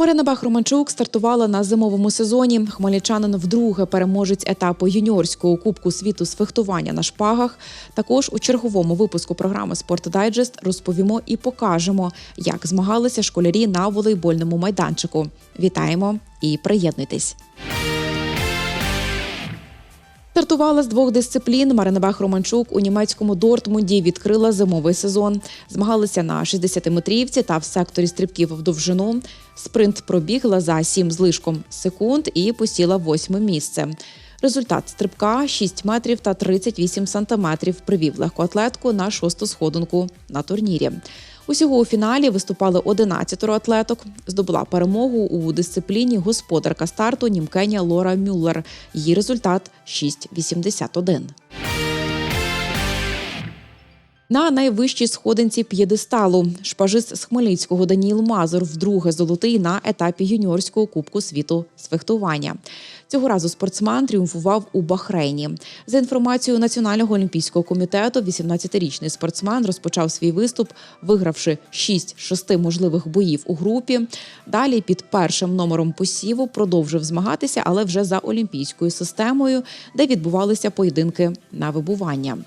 Марина Бах-Романчук стартувала на зимовому сезоні. Хмельничанин вдруге переможець етапу юніорського кубку світу з фехтування на шпагах. Також у черговому випуску програми Спорт Дайджест розповімо і покажемо, як змагалися школярі на волейбольному майданчику. Вітаємо і приєднуйтесь. Стартувала з двох дисциплін. Марина Бах-Романчук у німецькому Дортмунді відкрила зимовий сезон. Змагалися на 60-метрівці та в секторі стрибків в довжину. Спринт пробігла за 7 з лишком секунд і посіла восьме місце. Результат стрибка 6 метрів та 38 сантиметрів привів легкоатлетку на шосту сходинку на турнірі. Усього у фіналі виступали 11 атлеток. Здобула перемогу у дисципліні господарка старту німкеня Лора Мюллер. Її результат 6,81. На найвищій сходинці п'єдесталу шпажист з Хмельницького Даніїл Мазур вдруге золотий на етапі юніорського кубку світу з фехтування. Цього разу спортсмен тріумфував у Бахрейні. За інформацією Національного олімпійського комітету, 18-річний спортсмен розпочав свій виступ, вигравши 6 з 6 можливих боїв у групі. Далі під першим номером посіву продовжив змагатися, але вже за олімпійською системою, де відбувалися поєдинки на вибування.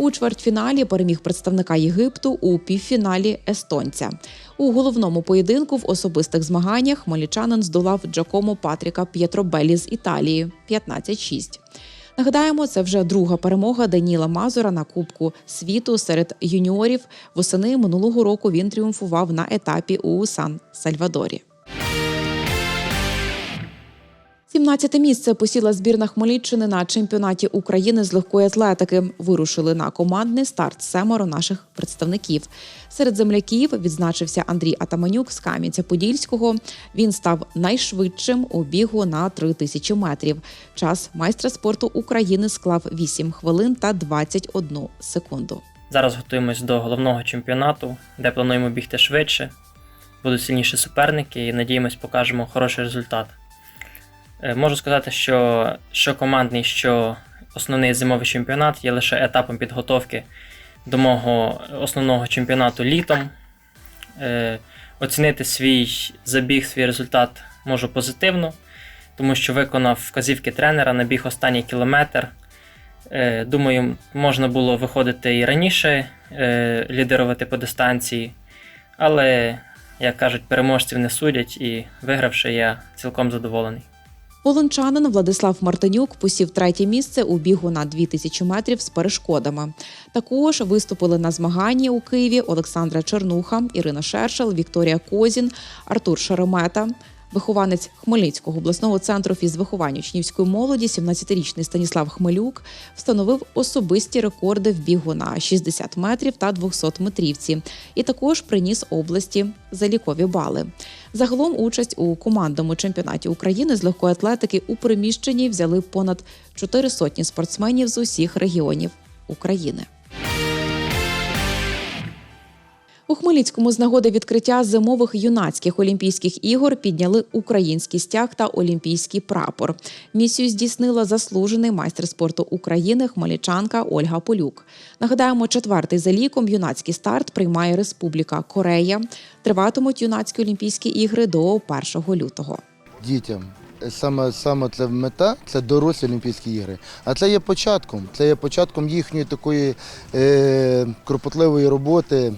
У чвертьфіналі переміг представника Єгипту у півфіналі естонця. У головному поєдинку в особистих змаганнях хмельничанин здолав Джакомо Патріка П'єтробелі з Італії 15-6. Нагадаємо, це вже друга перемога Даніла Мазура на Кубку світу серед юніорів. Восени минулого року він тріумфував на етапі у Сан-Сальвадорі. 17 місце посіла збірна Хмельниччини на чемпіонаті України з легкої атлетики. Вирушили на командний старт семеро наших представників. Серед земляків відзначився Андрій Атаманюк з Кам'янця-Подільського. Він став найшвидшим у бігу на 3 тисячі метрів. Час майстра спорту України склав 8 хвилин та 21 секунду. Зараз готуємось до головного чемпіонату, де плануємо бігти швидше, будуть сильніші суперники і надіємось, покажемо хороший результат. Е, Можу сказати, що що командний, що основний зимовий чемпіонат є лише етапом підготовки до мого основного чемпіонату літом. Е, Оцінити свій забіг, свій результат можу позитивно, тому що виконав вказівки тренера, набіг останній кілометр. Е, Думаю, можна було виходити і раніше, лідерувати по дистанції, але, як кажуть, переможців не судять і вигравши, я цілком задоволений. Волончанин Владислав Мартинюк посів третє місце у бігу на 2000 метрів з перешкодами. Також виступили на змаганні у Києві Олександра Чернуха, Ірина Шершел, Вікторія Козін, Артур Шеремета. Вихованець Хмельницького обласного центру фізвиховання учнівської молоді, 17-річний Станіслав Хмелюк, встановив особисті рекорди в бігу на 60 метрів та 200 метрівці, і також приніс області залікові бали. Загалом участь у командному чемпіонаті України з легкої атлетики у приміщенні взяли понад чотири сотні спортсменів з усіх регіонів України. У Хмельницькому з нагоди відкриття зимових юнацьких олімпійських ігор підняли український стяг та олімпійський прапор. Місію здійснила заслужений майстер спорту України хмельничанка Ольга Полюк. Нагадаємо, четвертий за ліком юнацький старт приймає Республіка Корея. Триватимуть юнацькі олімпійські ігри до 1 лютого. дітям. Саме, саме це мета це дорослі Олімпійські ігри. А це є початком. Це є початком їхньої такої е, кропотливої роботи,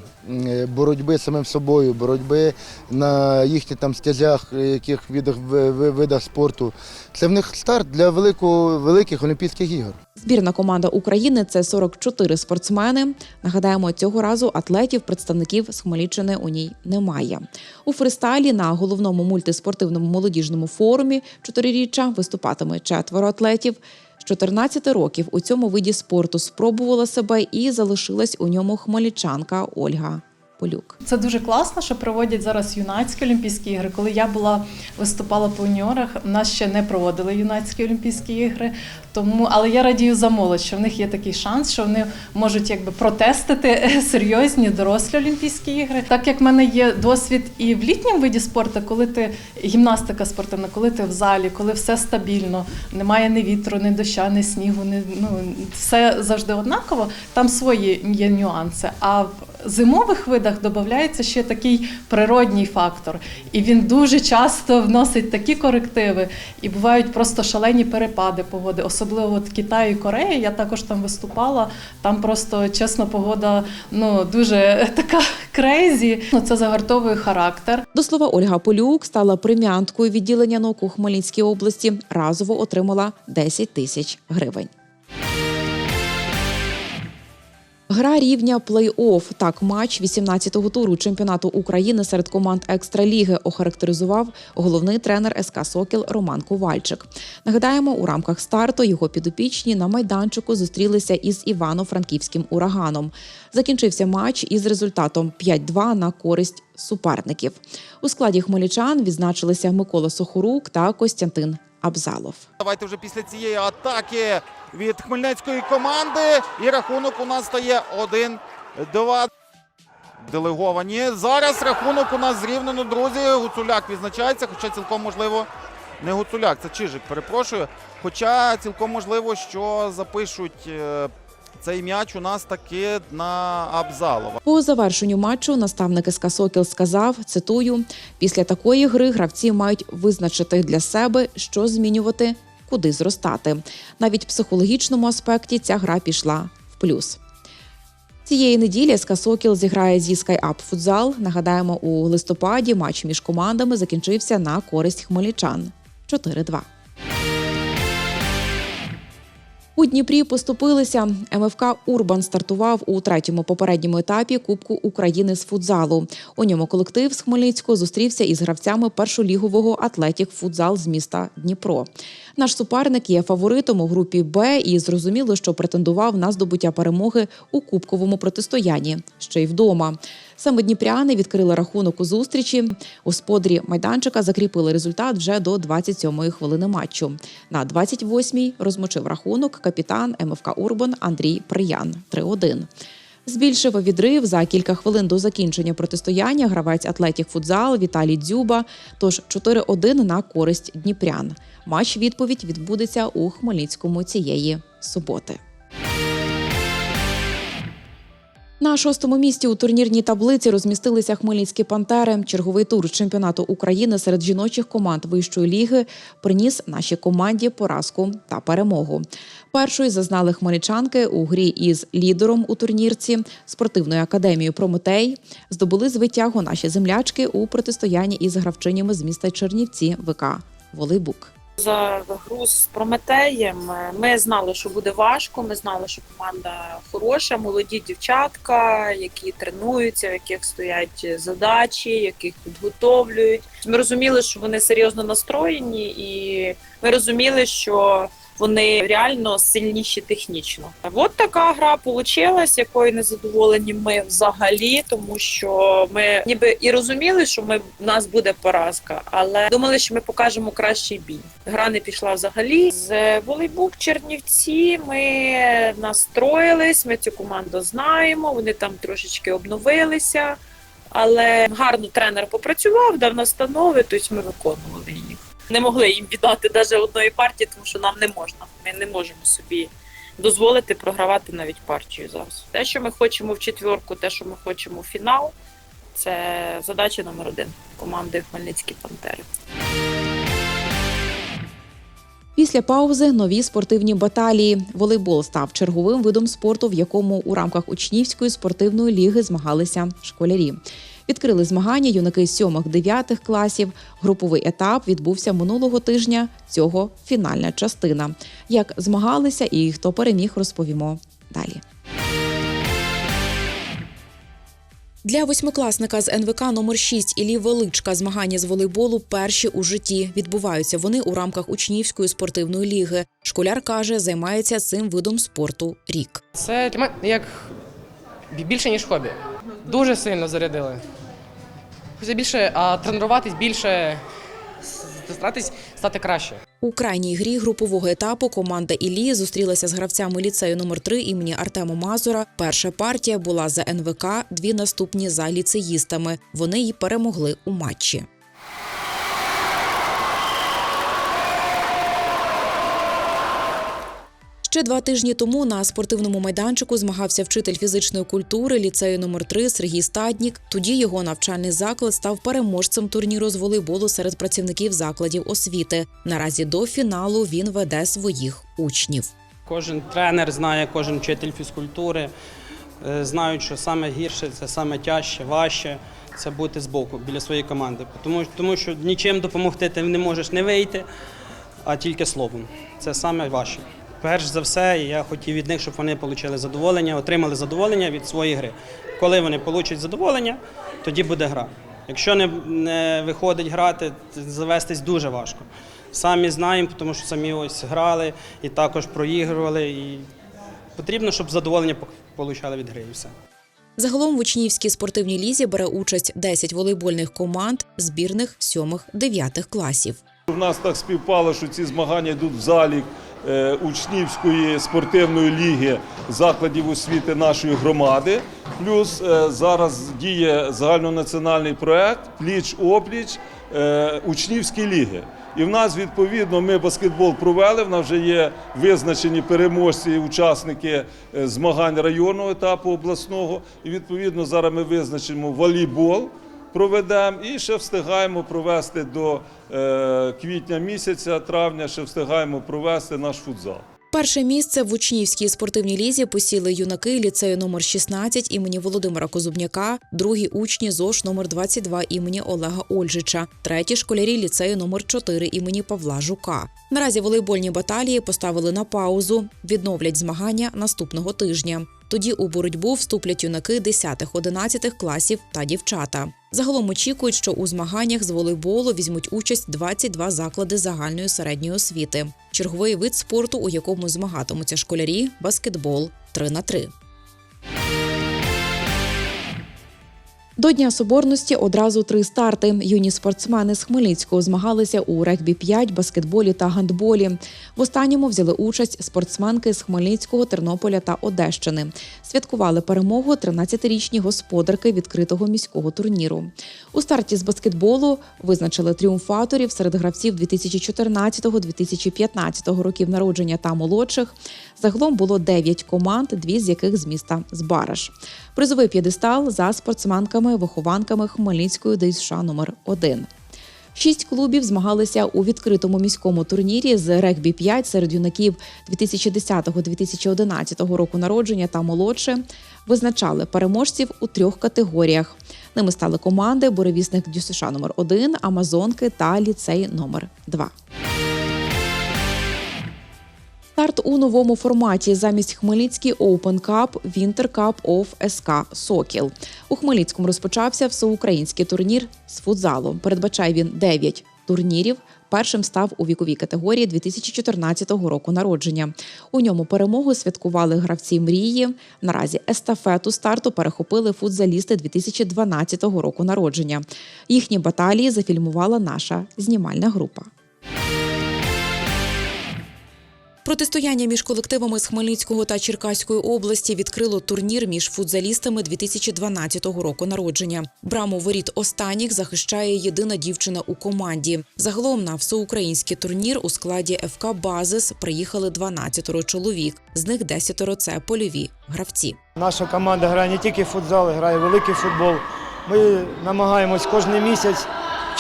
боротьби з самим собою, боротьби на їхніх там стязях, е, яких видах, ви- ви- видах спорту. Це в них старт для великого, великих Олімпійських ігор. Збірна команда України це 44 спортсмени. Нагадаємо, цього разу атлетів, представників з Хмельниччини у ній немає. У фристайлі на головному мультиспортивному молодіжному форумі чотириріччя виступатиме четверо атлетів. З 14 років у цьому виді спорту спробувала себе і залишилась у ньому хмельничанка Ольга Полюк. Це дуже класно, що проводять зараз юнацькі Олімпійські ігри. Коли я була виступала по юніорах, нас ще не проводили юнацькі Олімпійські ігри. Тому, але я радію за молодь, що в них є такий шанс, що вони можуть якби протестити серйозні дорослі Олімпійські ігри. Так як в мене є досвід і в літньому виді спорту, коли ти гімнастика спортивна, коли ти в залі, коли все стабільно, немає ні вітру, ні доща, ні снігу, ні, ну все завжди однаково. Там свої є нюанси. А зимових видах додається ще такий природній фактор, і він дуже часто вносить такі корективи, і бувають просто шалені перепади погоди, особливо от Китай і Корея. Я також там виступала. Там просто чесно, погода ну дуже така крейзі. Ну це загартовує характер. До слова, Ольга Полюк стала преміанткою відділення НОК у Хмельницькій області. Разово отримала 10 тисяч гривень. Гра рівня плей-офф. Так, матч 18-го туру чемпіонату України серед команд екстраліги охарактеризував головний тренер СК Сокіл Роман Ковальчик. Нагадаємо, у рамках старту його підопічні на майданчику зустрілися із Івано-Франківським ураганом. Закінчився матч із результатом 5-2 на користь суперників. У складі хмельничан відзначилися Микола Сохорук та Костянтин Абзалов. Давайте вже після цієї атаки від хмельницької команди. І рахунок у нас стає 1-2. Делеговані. Зараз рахунок у нас зрівнено, друзі. Гуцуляк відзначається, хоча цілком можливо. Не Гуцуляк, це Чижик, перепрошую. Хоча цілком можливо, що запишуть е, цей м'яч у нас таки на Абзалова. По завершенню матчу наставник СК Сокіл сказав: цитую: після такої гри гравці мають визначити для себе, що змінювати, куди зростати. Навіть в психологічному аспекті ця гра пішла в плюс. Цієї неділі СК Сокіл зіграє зі SkyUp Футзал. Нагадаємо, у листопаді матч між командами закінчився на користь хмельничан 4-2. У Дніпрі поступилися. МФК Урбан стартував у третьому попередньому етапі Кубку України з футзалу. У ньому колектив з Хмельницького зустрівся із гравцями першолігового Атлетік Футзал з міста Дніпро. Наш суперник є фаворитом у групі Б і зрозуміло, що претендував на здобуття перемоги у кубковому протистоянні ще й вдома. Саме дніпряни відкрили рахунок у зустрічі. Господарі майданчика закріпили результат вже до 27-ї хвилини матчу. На 28-й розмочив рахунок капітан МФК Урбан Андрій Приян 3-1. Збільшив відрив за кілька хвилин до закінчення протистояння гравець Атлетік Футзал Віталій Дзюба. Тож 4-1 на користь дніпрян. Матч відповідь відбудеться у Хмельницькому цієї суботи. На шостому місці у турнірній таблиці розмістилися хмельницькі пантери. Черговий тур чемпіонату України серед жіночих команд вищої ліги приніс нашій команді поразку та перемогу. Першою зазнали хмельничанки у грі із лідером у турнірці спортивною академією Прометей. Здобули звитягу наші землячки у протистоянні із гравчинями з міста Чернівці ВК Волейбук. За гру з Прометеєм ми знали, що буде важко. Ми знали, що команда хороша, молоді дівчатка, які тренуються, в яких стоять задачі, яких підготовлюють. Ми розуміли, що вони серйозно настроєні, і ми розуміли, що вони реально сильніші технічно. От така гра вийшла, якою не задоволені ми взагалі, тому що ми ніби і розуміли, що ми в нас буде поразка, але думали, що ми покажемо кращий бій. Гра не пішла взагалі. З волейбук Чернівці ми настроїлись. Ми цю команду знаємо. Вони там трошечки обновилися. Але гарно тренер попрацював, дав настанови, тобто ми виконували. Не могли їм віддати навіть одної партії, тому що нам не можна. Ми не можемо собі дозволити програвати навіть партію зараз. Те, що ми хочемо в четвірку, те, що ми хочемо в фінал, це задача номер один команди Хмельницькі Пантери. Після паузи нові спортивні баталії. Волейбол став черговим видом спорту, в якому у рамках учнівської спортивної ліги змагалися школярі. Відкрили змагання юнаки 7-9 класів. Груповий етап відбувся минулого тижня. Цього фінальна частина. Як змагалися і хто переміг, розповімо далі. Для восьмикласника з НВК номер 6 Іллі Величка змагання з волейболу перші у житті. Відбуваються вони у рамках учнівської спортивної ліги. Школяр каже, займається цим видом спорту рік. Це для мене як більше, ніж хобі. Дуже сильно зарядили. Хоча більше, а тренуватись більше, старатись стати краще. У крайній грі групового етапу команда Ілії зустрілася з гравцями ліцею номер 3 імені Артема Мазура. Перша партія була за НВК, дві наступні за ліцеїстами. Вони й перемогли у матчі. Ще два тижні тому на спортивному майданчику змагався вчитель фізичної культури ліцею номер 3 Сергій Стаднік. Тоді його навчальний заклад став переможцем турніру з волейболу серед працівників закладів освіти. Наразі до фіналу він веде своїх учнів. Кожен тренер знає, кожен вчитель фізкультури е, знають, що саме гірше, це саме тяжче, важче це бути збоку біля своєї команди. Тому, тому що нічим допомогти ти не можеш не вийти, а тільки словом. Це саме важче. Перш за все, я хотів від них, щоб вони отримали задоволення, отримали задоволення від своєї гри. Коли вони отримають задоволення, тоді буде гра. Якщо не, не виходить грати, завестись дуже важко. Самі знаємо, тому що самі ось грали і також проігрували. І потрібно, щоб задоволення отримали від гри і все. Загалом в учнівській спортивній лізі бере участь 10 волейбольних команд збірних 7-9 класів. У нас так співпало, що ці змагання йдуть в залі учнівської спортивної ліги закладів освіти нашої громади. Плюс е, зараз діє загальнонаціональний проект пліч-опліч е, учнівські ліги. І в нас відповідно ми баскетбол провели. В нас вже є визначені переможці і учасники е, змагань районного етапу обласного. І відповідно зараз ми визначимо волейбол проведемо і ще встигаємо провести до е, квітня місяця, травня, ще встигаємо провести наш футзал. Перше місце в учнівській спортивній лізі посіли юнаки ліцею номер 16 імені Володимира Козубняка, другі учні ЗОШ номер 22 імені Олега Ольжича, треті школярі ліцею номер 4 імені Павла Жука. Наразі волейбольні баталії поставили на паузу, відновлять змагання наступного тижня. Тоді у боротьбу вступлять юнаки 10-11 класів та дівчата. Загалом очікують, що у змаганнях з волейболу візьмуть участь 22 заклади загальної середньої освіти. Черговий вид спорту, у якому змагатимуться школярі баскетбол 3 на 3 До Дня Соборності одразу три старти. Юні спортсмени з Хмельницького змагалися у регбі 5, баскетболі та гандболі. В останньому взяли участь спортсменки з Хмельницького, Тернополя та Одещини. Святкували перемогу 13-річні господарки відкритого міського турніру. У старті з баскетболу визначили тріумфаторів серед гравців 2014-2015 років народження та молодших. Загалом було 9 команд, дві з яких з міста Збараж. Призовий п'єдестал за спортсменками-вихованками Хмельницької ДСШ номер 1 Шість клубів змагалися у відкритому міському турнірі з регбі 5 серед юнаків 2010-2011 року народження та молодше. Визначали переможців у трьох категоріях. Ними стали команди Буревісник ДЮСШ номер 1 Амазонки та ліцей номер 2 Старт у новому форматі замість Хмельницький Open Cup Winter Cup of СК Сокіл. У Хмельницькому розпочався всеукраїнський турнір з футзалу. Передбачає він 9 турнірів. Першим став у віковій категорії 2014 року народження. У ньому перемогу святкували гравці мрії. Наразі естафету старту перехопили футзалісти 2012 року народження. Їхні баталії зафільмувала наша знімальна група. Протистояння між колективами з Хмельницького та Черкаської області відкрило турнір між футзалістами 2012 року народження. Браму воріт останніх захищає єдина дівчина у команді. Загалом на всеукраїнський турнір у складі ФК Базис приїхали 12 чоловік. З них 10 – це польові гравці. Наша команда грає не тільки футзал, грає великий футбол. Ми намагаємось кожен місяць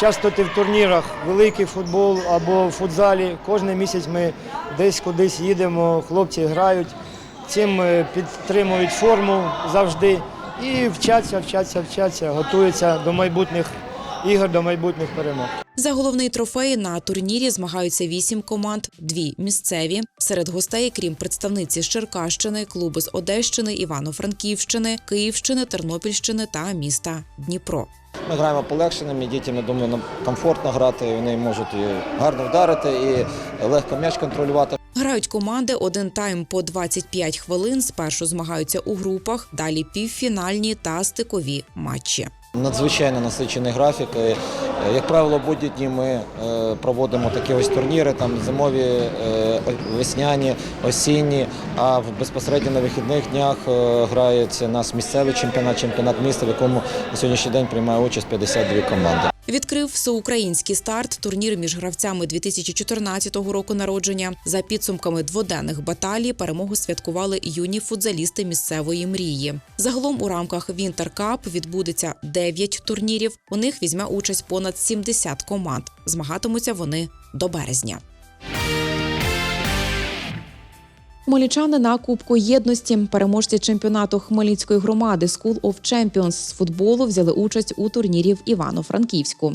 часто в турнірах, великий футбол або в футзалі. Кожен місяць ми десь кудись їдемо, хлопці грають, цим е, підтримують форму завжди і вчаться, вчаться, вчаться, готуються до майбутніх ігор, до майбутніх перемог. За головний трофей на турнірі змагаються вісім команд, дві місцеві. Серед гостей, крім представниці з Черкащини, клуби з Одещини, Івано-Франківщини, Київщини, Тернопільщини та міста Дніпро. Ми граємо полегшеними, дітям, я думаю, комфортно грати, вони можуть і гарно вдарити і легко м'яч контролювати. Грають команди один тайм по 25 хвилин. Спершу змагаються у групах, далі півфінальні та стикові матчі. Надзвичайно насичений графік. Е, Як правило, будні дні ми е, проводимо такі ось турніри, там зимові, е, весняні, осінні. А безпосередньо на вихідних днях грається наш місцевий чемпіонат, чемпіонат міста, в якому на сьогоднішній день приймає участь 52 команди. Відкрив всеукраїнський старт турнір між гравцями 2014 року народження. За підсумками дводенних баталій перемогу святкували юні футзалісти місцевої мрії. Загалом у рамках Вінтер Кап відбудеться 9 турнірів. У них візьме участь понад 70 команд. Змагатимуться вони до березня. Хмельничани на Кубку єдності переможці чемпіонату Хмельницької громади School of Champions з футболу взяли участь у турнірі в Івано-Франківську.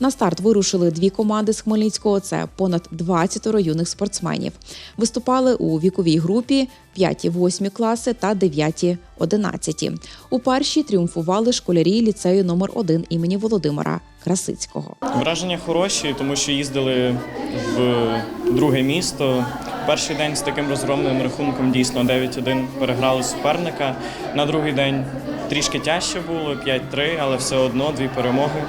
На старт вирушили дві команди з Хмельницького. Це понад 20 юних спортсменів. Виступали у віковій групі 5-8 класи та 9-11. У першій тріумфували школярі ліцею номер 1 імені Володимира Красицького. Враження хороші, тому що їздили в друге місто. Перший день з таким розгромним рахунком дійсно 9-1 переграли суперника. На другий день трішки тяжче було 5-3, але все одно дві перемоги.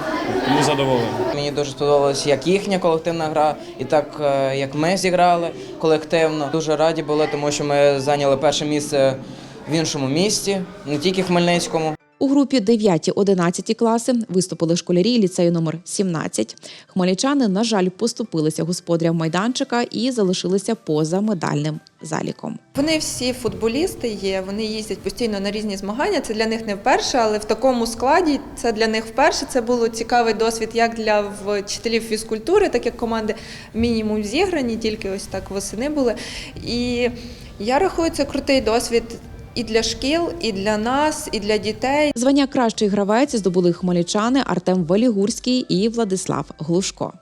Тому задоволений. Мені дуже сподобалось як їхня колективна гра, і так е, як ми зіграли колективно. Дуже раді були, тому що ми зайняли перше місце в іншому місті, не тільки в Хмельницькому. У групі 9-11 класи виступили школярі ліцею номер 17. Хмельничани, на жаль, поступилися господарям майданчика і залишилися поза медальним заліком. Вони всі футболісти є, вони їздять постійно на різні змагання. Це для них не вперше, але в такому складі це для них вперше. Це було цікавий досвід як для вчителів фізкультури, так як команди мінімум зіграні, тільки ось так восени були. І я рахую, це крутий досвід. І для шкіл, і для нас, і для дітей. Звання кращий гравець здобули хмельничани Артем Валігурський і Владислав Глушко.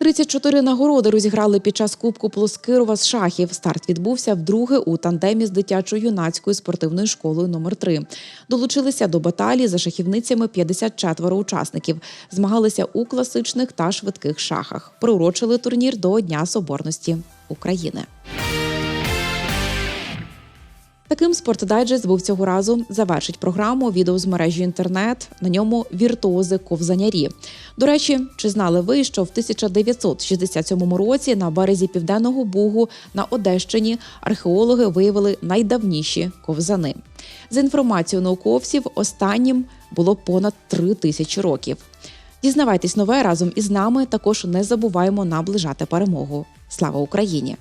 34 нагороди розіграли під час Кубку Плоскирова з шахів. Старт відбувся вдруге у тандемі з дитячо-юнацькою спортивною школою номер 3 Долучилися до баталії за шахівницями 54 учасників. Змагалися у класичних та швидких шахах. Приурочили турнір до Дня Соборності України. Таким спортдайджест був цього разу. Завершить програму відео з мережі інтернет. На ньому віртуози ковзанярі. До речі, чи знали ви, що в 1967 році на березі південного бугу на Одещині археологи виявили найдавніші ковзани? За інформацією науковців, останнім було понад три тисячі років. Дізнавайтесь нове разом із нами. Також не забуваємо наближати перемогу. Слава Україні!